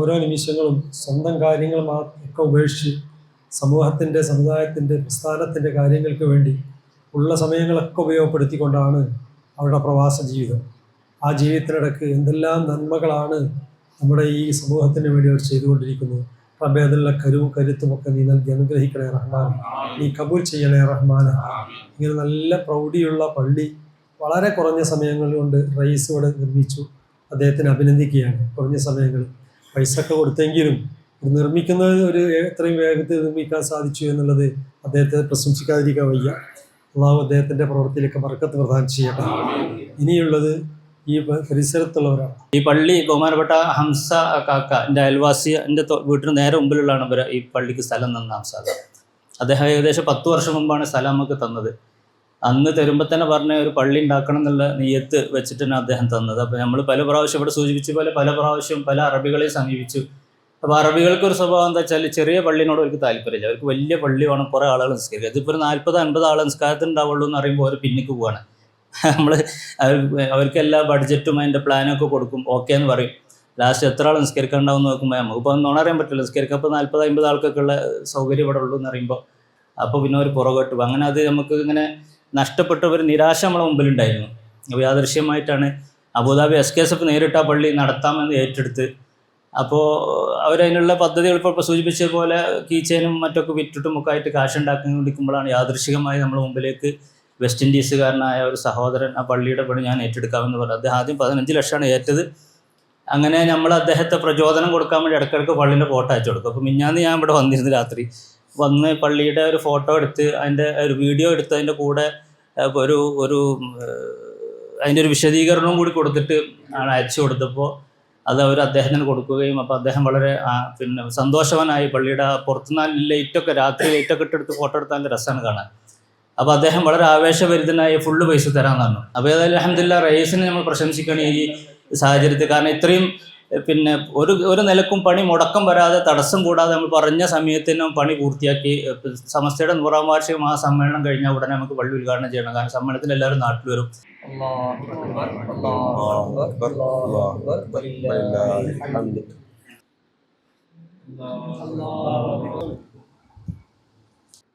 ഓരോ നിമിഷങ്ങളും സ്വന്തം കാര്യങ്ങൾ ഒക്കെ ഉപേക്ഷിച്ച് സമൂഹത്തിന്റെ സമുദായത്തിന്റെ പ്രസ്ഥാനത്തിന്റെ കാര്യങ്ങൾക്ക് വേണ്ടി ഉള്ള സമയങ്ങളൊക്കെ ഉപയോഗപ്പെടുത്തിക്കൊണ്ടാണ് അവരുടെ പ്രവാസ ജീവിതം. ആ ജീവിതത്തിനിടയ്ക്ക് എന്തെല്ലാം നന്മകളാണ് നമ്മുടെ ഈ സമൂഹത്തിന് വേണ്ടി അവർ ചെയ്തുകൊണ്ടിരിക്കുന്നത്. റബ്ബെ അതിലുള്ള കരുവും കരുത്തുമൊക്കെ നീ നൽകി അനുഗ്രഹിക്കണേ റഹ്മാൻ നീ കബൂൽ ചെയ്യണേ റഹ്മാൻ ഇങ്ങനെ നല്ല പ്രൗഢിയുള്ള പള്ളി വളരെ കുറഞ്ഞ സമയങ്ങൾ കൊണ്ട് റൈസ് ഇവിടെ നിർമ്മിച്ചു. അദ്ദേഹത്തിന് അഭിനന്ദിക്കുകയാണ്. കുറഞ്ഞ സമയങ്ങളിൽ പൈസ ഒക്കെ കൊടുത്തെങ്കിലും ഇത് നിർമ്മിക്കുന്നത് ഒരു എത്രയും വേഗത്തിൽ നിർമ്മിക്കാൻ സാധിച്ചു എന്നുള്ളത് അദ്ദേഹത്തെ പ്രശംസിക്കാതിരിക്കാൻ വയ്യ. അള്ളാഹു അദ്ദേഹത്തിന്റെ പ്രവൃത്തിയിലേക്ക് മറക്കത്ത് പ്രദാനം ചെയ്യട്ടെ. ഇനിയുള്ളത് ഈ പരിസരത്തുള്ളവരാണ്. ഈ പള്ളി ബഹുമാനപ്പെട്ട ഹംസ കാക്ക എന്റെ അയൽവാസി എന്റെ വീട്ടിന് നേരെ മുമ്പിലുള്ളതാണ് ഈ പള്ളിക്ക് സ്ഥലം തന്ന ഹംസ അദ്ദേഹം ഏകദേശം പത്ത് വർഷം മുമ്പാണ് സ്ഥലം നമുക്ക് തന്നത്. അന്ന് തരുമ്പോൾ തന്നെ പറഞ്ഞ ഒരു പള്ളി ഉണ്ടാക്കണം എന്നുള്ള നെയ്യത്ത് വെച്ചിട്ടാണ് അദ്ദേഹം തന്നത്. അപ്പോൾ നമ്മൾ പല പ്രാവശ്യം ഇവിടെ സൂചിപ്പിച്ച പോലെ പല പ്രാവശ്യം പല അറബികളെ സമീപിച്ചു. അപ്പോൾ അറബികൾക്ക് ഒരു സ്വഭാവം എന്താ വെച്ചാൽ ചെറിയ പള്ളിനോട് അവർക്ക് താല്പര്യമില്ല. അവർക്ക് വലിയ പള്ളി വേണം കുറേ ആളുകൾ നിസ്കരിക്കുക ഇതിപ്പോൾ ഒരു നാൽപ്പത് അൻപത് ആൾ നിസ്കാരത്തിന് ഉണ്ടാവുള്ളൂ എന്ന് പറയുമ്പോൾ അവർ പിന്നിക്ക് പോവാണ്. നമ്മൾ അവർ അവർക്ക് എല്ലാ ബഡ്ജറ്റും അതിന്റെ പ്ലാനും ഒക്കെ കൊടുക്കും. ഓക്കെ എന്ന് പറയും. ലാസ്റ്റ് എത്ര ആൾ നിസ്കരിക്കാണ്ടാവും നോക്കുമ്പോൾ നമുക്കിപ്പോൾ ഒന്നും അറിയാൻ പറ്റില്ല. നിസ്കരിക്കാൻ ഇപ്പോൾ നാൽപ്പത് അമ്പത് ആൾക്കൊക്കെ ഉള്ള സൗകര്യം ഇവിടെ ഉള്ളൂ എന്ന് പറയുമ്പോൾ അപ്പോൾ പിന്നെ ഒരു പുറകോട്ട് അങ്ങനെ അത് നമുക്ക് ഇങ്ങനെ നഷ്ടപ്പെട്ട ഒരു നിരാശ നമ്മുടെ മുമ്പിലുണ്ടായിരുന്നു. അപ്പോൾ യാദൃശ്യമായിട്ടാണ് Abu Dhabi S K S F നേരിട്ട് ആ പള്ളി നടത്താമെന്ന് ഏറ്റെടുത്ത്. അപ്പോൾ അവരതിനുള്ള പദ്ധതികൾ ഇപ്പോൾ ഇപ്പോൾ സൂചിപ്പിച്ചതുപോലെ കീച്ചേനും മറ്റൊക്കെ വിറ്റിട്ടും ഒക്കെ ആയിട്ട് കാശ് ഉണ്ടാക്കിക്കൊണ്ടിരിക്കുമ്പോഴാണ് യാദൃശികമായി നമ്മുടെ മുമ്പിലേക്ക് വെസ്റ്റ് ഇൻഡീസുകാരനായ ഒരു സഹോദരൻ ആ പള്ളിയുടെ പണി ഞാൻ ഏറ്റെടുക്കാമെന്ന് പറഞ്ഞു. അദ്ദേഹം ആദ്യം പതിനഞ്ച് ലക്ഷമാണ് ഏറ്റത്. അങ്ങനെ നമ്മൾ അദ്ദേഹത്തെ പ്രചോദനം കൊടുക്കാൻ വേണ്ടി ഇടയ്ക്കിടയ്ക്ക് പള്ളിന്റെ ഫോട്ടോ അയച്ചു കൊടുക്കും. അപ്പോൾ മിഞ്ഞാന്ന് ഞാൻ ഇവിടെ വന്നിരുന്നു രാത്രി. വന്ന് പള്ളിയുടെ ഒരു ഫോട്ടോ എടുത്ത് അതിന്റെ ഒരു വീഡിയോ എടുത്ത് അതിന്റെ കൂടെ ഒരു ഒരു അതിന്റെ ഒരു വിശദീകരണവും കൂടി കൊടുത്തിട്ട് ആണ് അയച്ചു കൊടുത്തപ്പോൾ അത് അവർ അദ്ദേഹത്തിന് കൊടുക്കുകയും അപ്പോൾ അദ്ദേഹം വളരെ പിന്നെ സന്തോഷവാനായി പള്ളിയുടെ ആ പുറത്തുനിന്ന് ലൈറ്റൊക്കെ രാത്രി ലൈറ്റൊക്കെ ഇട്ടെടുത്ത് ഫോട്ടോ എടുത്താൽ രസമാണ് കാണാൻ. അപ്പോൾ അദ്ദേഹം വളരെ ആവേശഭരിതനായി ഫുള്ള് പൈസ തരാൻ പറഞ്ഞു അപ്പോൾ ഏതായാലും അലഹമില്ല റയീസിനെ നമ്മൾ പ്രശംസിക്കണം ഈ സാഹചര്യത്തിൽ. കാരണം ഇത്രയും പിന്നെ ഒരു ഒരു നിലക്കും പണി മുടക്കം വരാതെ തടസ്സം കൂടാതെ നമ്മൾ പറഞ്ഞ സമയത്തിനും പണി പൂർത്തിയാക്കി സമസ്തയുടെ നൂറാം വാർഷിക മഹാസമ്മേളനം കഴിഞ്ഞ ഉടനെ നമുക്ക് പള്ളി ഉദ്ഘാടനം ചെയ്യണം. കാരണം സമ്മേളനത്തിൽ എല്ലാവരും നാട്ടിൽ വരും.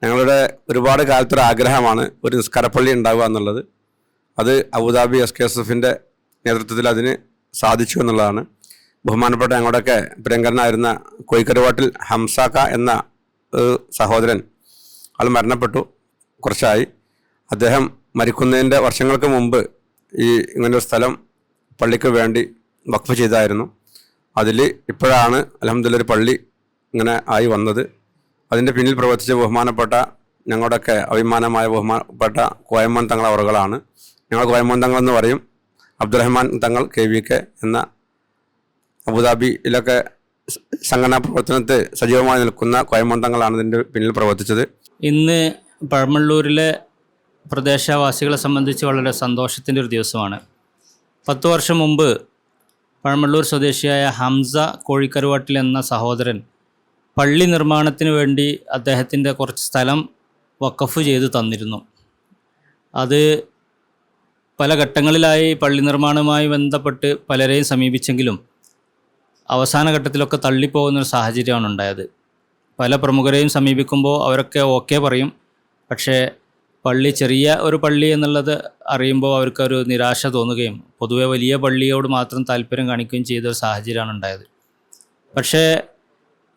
ഞങ്ങളുടെ ഒരുപാട് കാലത്തൊരു ആഗ്രഹമാണ് ഒരു നിസ്കാരപ്പള്ളി ഉണ്ടാവുക എന്നുള്ളത്. അത് അബുദാബി എസ് കെ എസ് എഫിന്റെ നേതൃത്വത്തിൽ അതിന് സാധിച്ചു എന്നുള്ളതാണ്. ബഹുമാനപ്പെട്ട ഞങ്ങളുടെയൊക്കെ പ്രിയങ്കരനായിരുന്ന കോയിക്കരുവാട്ടിൽ ഹംസാക്ക എന്ന സഹോദരൻ ആൾ മരണപ്പെട്ടു. കുറച്ചായി. അദ്ദേഹം മരിക്കുന്നതിന്റെ വർഷങ്ങൾക്ക് മുമ്പ് ഈ ഇങ്ങനൊരു സ്ഥലം പള്ളിക്ക് വേണ്ടി വഖഫ് ചെയ്തായിരുന്നു. അതിൽ ഇപ്പോഴാണ് അലഹമ്മദില്ല ഒരു പള്ളി ഇങ്ങനെ ആയി വന്നത്. അതിന്റെ പിന്നിൽ പ്രവർത്തിച്ച ബഹുമാനപ്പെട്ട ഞങ്ങളുടെയൊക്കെ അഭിമാനമായ ബഹുമാനപ്പെട്ട കോയമ്മൻ തങ്ങൾ അവറുകളാണ്. ഞങ്ങൾ കോയമ്മൻ തങ്ങൾ എന്ന് പറയും. അബ്ദുറഹ്മാൻ തങ്ങൾ കെ വി കെ എന്ന അബുദാബിയിലൊക്കെ സംഘടനാ പ്രവർത്തനത്തെ സജീവമായി നിൽക്കുന്ന കോയമന്തങ്ങളാണ് ഇതിന്റെ പിന്നിൽ പ്രവർത്തിച്ചത്. ഇന്ന് പഴമള്ളൂരിലെ പ്രദേശവാസികളെ സംബന്ധിച്ച് വളരെ സന്തോഷത്തിന്റെ ഒരു ദിവസമാണ്. പത്ത് വർഷം മുമ്പ് പഴമള്ളൂർ സ്വദേശിയായ ഹംസ കോഴിക്കരുവാട്ടിൽ എന്ന സഹോദരൻ പള്ളി നിർമ്മാണത്തിന് വേണ്ടി അദ്ദേഹത്തിന്റെ കുറച്ച് സ്ഥലം വക്കഫ് ചെയ്ത് തന്നിരുന്നു. അത് പല ഘട്ടങ്ങളിലായി പള്ളി നിർമ്മാണവുമായി ബന്ധപ്പെട്ട് പലരെയും സമീപിച്ചെങ്കിലും അവസാന ഘട്ടത്തിലൊക്കെ തള്ളിപ്പോകുന്നൊരു സാഹചര്യമാണ് ഉണ്ടായത്. പല പ്രമുഖരെയും സമീപിക്കുമ്പോൾ അവരൊക്കെ ഓക്കെ പറയും. പക്ഷേ പള്ളി ചെറിയ ഒരു പള്ളി എന്നുള്ളത് അറിയുമ്പോൾ അവർക്കൊരു നിരാശ തോന്നുകയും പൊതുവെ വലിയ പള്ളിയോട് മാത്രം താല്പര്യം കാണിക്കുകയും ചെയ്ത ഒരു സാഹചര്യമാണ് ഉണ്ടായത്. പക്ഷേ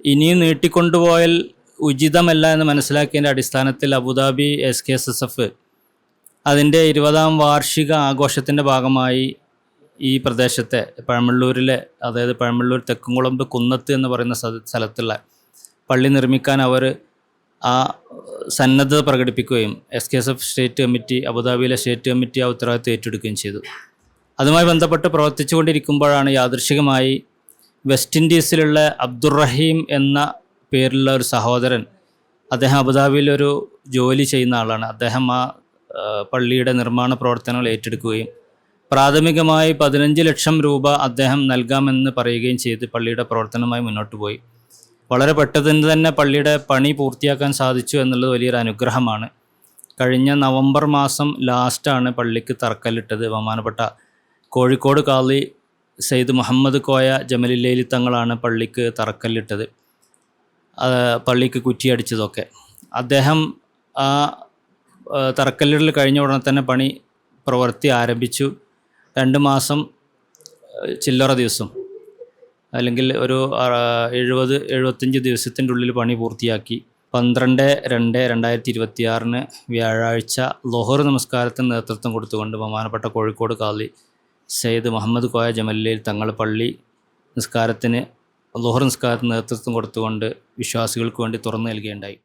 ഇനിയും നീട്ടിക്കൊണ്ടുപോയാൽ ഉചിതമല്ല എന്ന് മനസ്സിലാക്കിയതിന്റെ അടിസ്ഥാനത്തിൽ Abu Dhabi S K S S F അതിന്റെ ഇരുപതാം വാർഷിക ആഘോഷത്തിന്റെ ഭാഗമായി ഈ പ്രദേശത്തെ പഴമള്ളൂരിലെ അതായത് പഴമള്ളൂർ തെക്കുംകുളമ്പ് കുന്നത്ത് എന്ന് പറയുന്ന സ്ഥലത്തുള്ള പള്ളി നിർമ്മിക്കാൻ അവർ ആ സന്നദ്ധത പ്രകടിപ്പിക്കുകയും S K S F state committee അബുദാബിയിലെ സ്റ്റേറ്റ് കമ്മിറ്റി ആ ഉത്തരവാദിത്വം ഏറ്റെടുക്കുകയും ചെയ്തു. അതുമായി ബന്ധപ്പെട്ട് പ്രവർത്തിച്ചുകൊണ്ടിരിക്കുമ്പോഴാണ് യാദൃശികമായി വെസ്റ്റ് ഇൻഡീസിലുള്ള അബ്ദുറഹീം എന്ന പേരിലുള്ള ഒരു സഹോദരൻ അദ്ദേഹം അബുദാബിയിലൊരു ജോലി ചെയ്യുന്ന ആളാണ്. അദ്ദേഹം ആ പള്ളിയുടെ നിർമ്മാണ പ്രവർത്തനങ്ങൾ ഏറ്റെടുക്കുകയും പ്രാഥമികമായി പതിനഞ്ച് ലക്ഷം രൂപ അദ്ദേഹം നൽകാമെന്ന് പറയുകയും ചെയ്ത് പള്ളിയുടെ പ്രവർത്തനമായി മുന്നോട്ട് പോയി. വളരെ പെട്ടെന്ന് തന്നെ പള്ളിയുടെ പണി പൂർത്തിയാക്കാൻ സാധിച്ചു എന്നുള്ളത് വലിയൊരു അനുഗ്രഹമാണ്. കഴിഞ്ഞ നവംബർ മാസം ലാസ്റ്റാണ് പള്ളിക്ക് തറക്കല്ലിട്ടത്. ബഹുമാനപ്പെട്ട കോഴിക്കോട് കാളി സെയ്ദ് മുഹമ്മദ് കോയ ജമലില്ലയിൽ തങ്ങളാണ് പള്ളിക്ക് തറക്കല്ലിട്ടത്. പള്ളിക്ക് കുറ്റിയടിച്ചതൊക്കെ. അദ്ദേഹം ആ, തറക്കല്ലിടൽ കഴിഞ്ഞ ഉടനെ തന്നെ പണി പ്രവൃത്തി ആരംഭിച്ചു. രണ്ട് മാസം ചില്ലറ ദിവസം. അല്ലെങ്കിൽ ഒരു എഴുപത് എഴുപത്തഞ്ച് ദിവസത്തിന്റെ ഉള്ളിൽ പണി പൂർത്തിയാക്കി. പന്ത്രണ്ട് രണ്ട് രണ്ടായിരത്തി ഇരുപത്തിയാറിന് വ്യാഴാഴ്ച ലൊഹർ നമസ്കാരത്തിന് നേതൃത്വം കൊടുത്തുകൊണ്ട് ബഹുമാനപ്പെട്ട കോഴിക്കോട് കാളി സെയ്ദ് മുഹമ്മദ് കോയ ജമലിൽ തങ്ങൾ പള്ളി നിസ്കാരത്തിന് ലൊഹർ നിസ്കാരത്തിന് നേതൃത്വം കൊടുത്തുകൊണ്ട് വിശ്വാസികൾക്ക് വേണ്ടി തുറന്നു നൽകുകയുണ്ടായി.